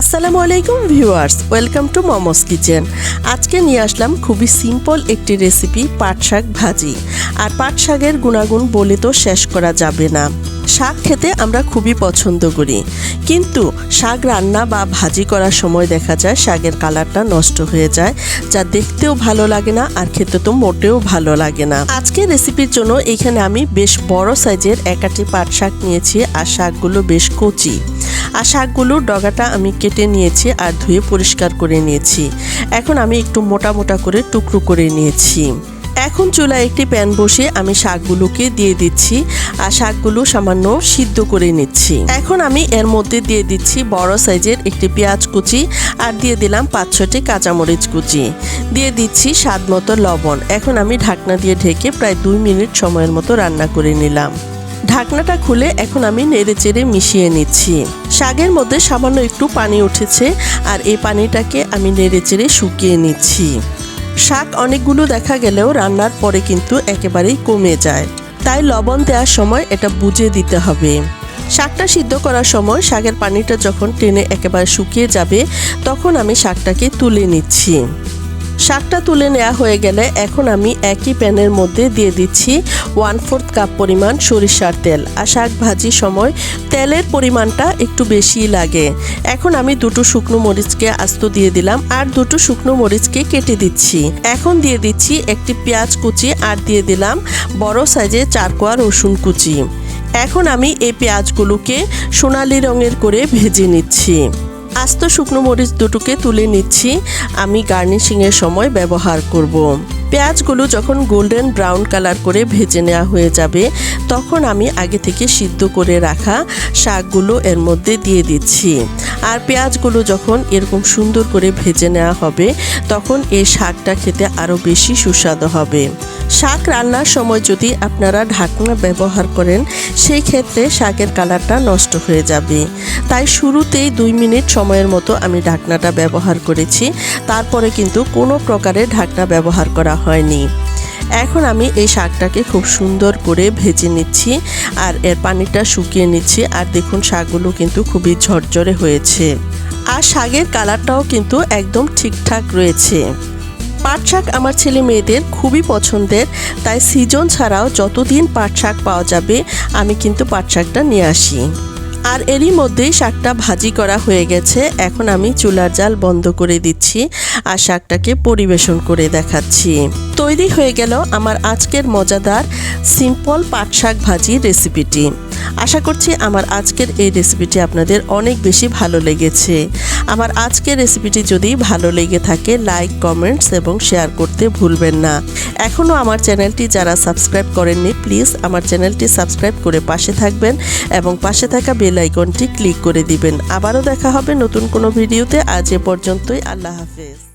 আসসালামু আলাইকুম viewers, welcome to momos kitchen. আজকে নিয়ে আসলাম খুবই সিম্পল একটি রেসিপি, পাট শাক ভাজি। আর পাট শাকের গুণাগুণ বলে তো শেষ করা যাবে না। শাক খেতে আমরা খুবই পছন্দ করি। কিন্তু শাক রান্না বা ভাজি করার সময় দেখা যায় শাকের কালারটা নষ্ট হয়ে যায়, যা দেখতেও ভালো লাগে না আর খেতে তো মোটেও ভালো লাগে না। আজকে রেসিপির জন্য এখানে আমি বেশ বড় সাইজের একাটি পাট শাক নিয়েছি আর শাকগুলো বেশ কচি। আর শাকগুলোর ডগাটা আমি কেটে নিয়েছি আর ধুয়ে পরিষ্কার করে নিয়েছি। এখন আমি একটু মোটা মোটা করে টুকরো করে নিয়েছি। এখন চুলায় একটি প্যান বসে আমি শাকগুলোকে দিয়ে দিচ্ছি আর শাকগুলো সামান্য সিদ্ধ করে নিচ্ছি। এখন আমি এর মধ্যে দিয়ে দিচ্ছি বড় সাইজের একটি পেঁয়াজ কুচি আর দিয়ে দিলাম পাঁচ ছটি কাঁচামরিচ কুচি। দিয়ে দিচ্ছি স্বাদ মতো লবণ। এখন আমি ঢাকনা দিয়ে ঢেকে প্রায় দুই মিনিট সময়ের মতো রান্না করে নিলাম। ঢাকনাটা খুলে এখন আমি নেড়ে চেড়ে মিশিয়ে নিচ্ছি। শাকের মধ্যে সামান্য একটু পানি উঠেছে আর এই পানিটাকে আমি নেড়ে চেড়ে শুকিয়ে নিচ্ছি। শাক অনেকগুলো দেখা গেলেও রান্নার পরে কিন্তু একেবারেই কমে যায়। তাই লবণ দেওয়ার সময় এটা বুঝে দিতে হবে। শাকটা সিদ্ধ করার সময় শাকের পানিটা যখন টেনে একেবারে শুকিয়ে যাবে, তখন আমি শাকটাকে তুলে নিচ্ছি। শাকটা তুলে নেওয়া হয়ে গেলে এখন আমি একই প্যানের মধ্যে দিয়ে দিচ্ছি ওয়ান ফোর্থ কাপ পরিমাণ সরিষার তেল আর শাক ভাজির সময় তেলের পরিমাণটা একটু বেশি লাগে। এখন আমি দুটো শুকনো মরিচকে আস্ত দিয়ে দিলাম আর দুটো শুকনো মরিচকে কেটে দিচ্ছি। এখন দিয়ে দিচ্ছি একটি পেঁয়াজ কুচি আর দিয়ে দিলাম বড় সাইজে চার কোয়া রসুন কুচি। এখন আমি এই পেঁয়াজগুলোকে সোনালি রঙের করে ভেজে নিচ্ছি। আস্ত শুকনো মরিচ দুটোকে তুলে নিচ্ছি। আমি গার্নিশিংয়ের সময় ব্যবহার করব। পেঁয়াজগুলো যখন গোল্ডেন ব্রাউন কালার করে ভেজে নেওয়া হয়ে যাবে, তখন আমি আগে থেকে সিদ্ধ করে রাখা শাকগুলো এর মধ্যে দিয়ে দিচ্ছি। আর পেঁয়াজগুলো যখন এরকম সুন্দর করে ভেজে নেওয়া হবে, তখন এই শাকটা খেতে আরও বেশি সুস্বাদু হবে। শাক রান্নার সময় যদি আপনারা ঢাকনা ব্যবহার করেন, সেই ক্ষেত্রে শাকের কালারটা নষ্ট হয়ে যাবে। তাই শুরুতেই দুই মিনিট সময়ের মতো আমি ঢাকনাটা ব্যবহার করেছি। তারপরে কিন্তু কোনো প্রকারের ঢাকনা ব্যবহার করা হয়নি। এখন আমি এই শাকটাকে খুব সুন্দর করে ভেজে নিচ্ছি আর এর পানিটা শুকিয়ে নিচ্ছি আর দেখুন শাকগুলো কিন্তু খুবই ঝরঝরে হয়েছে। আর শাকের কালারটাও কিন্তু একদম ঠিকঠাক রয়েছে। পাট শাক আমার ছেলে মেয়েদের খুবই পছন্দের, তাই সিজন ছাড়াও যতদিন পাট শাক পাওয়া যাবে, আমি কিন্তু পাট শাকটা নিয়ে আসি। আর এরই মধ্যেই শাকটা ভাজি করা হয়ে গেছে, এখন আমি চুলার জাল বন্ধ করে দিচ্ছি আর শাকটাকে পরিবেশন করে দেখাচ্ছি। তৈরি হয়ে গেল আমার আজকের মজাদার সিম্পল পাট শাক ভাজি রেসিপিটি। আশা করছি আমার আজকের এই রেসিপিটি আপনাদের অনেক বেশি ভালো লেগেছে। আমার আজকের রেসিপিটি যদি ভালো লেগে থাকে লাইক কমেন্টস এবং শেয়ার করতে ভুলবেন না। এখনও আমার চ্যানেলটি যারা সাবস্ক্রাইব করেননি প্লিজ আমার চ্যানেলটি সাবস্ক্রাইব করে পাশে থাকবেন এবং পাশে থাকা বেল আইকনটি ক্লিক করে দিবেন। আবারও দেখা হবে নতুন কোনো ভিডিওতে আজ এ পর্যন্তই, আল্লাহ হাফেজ।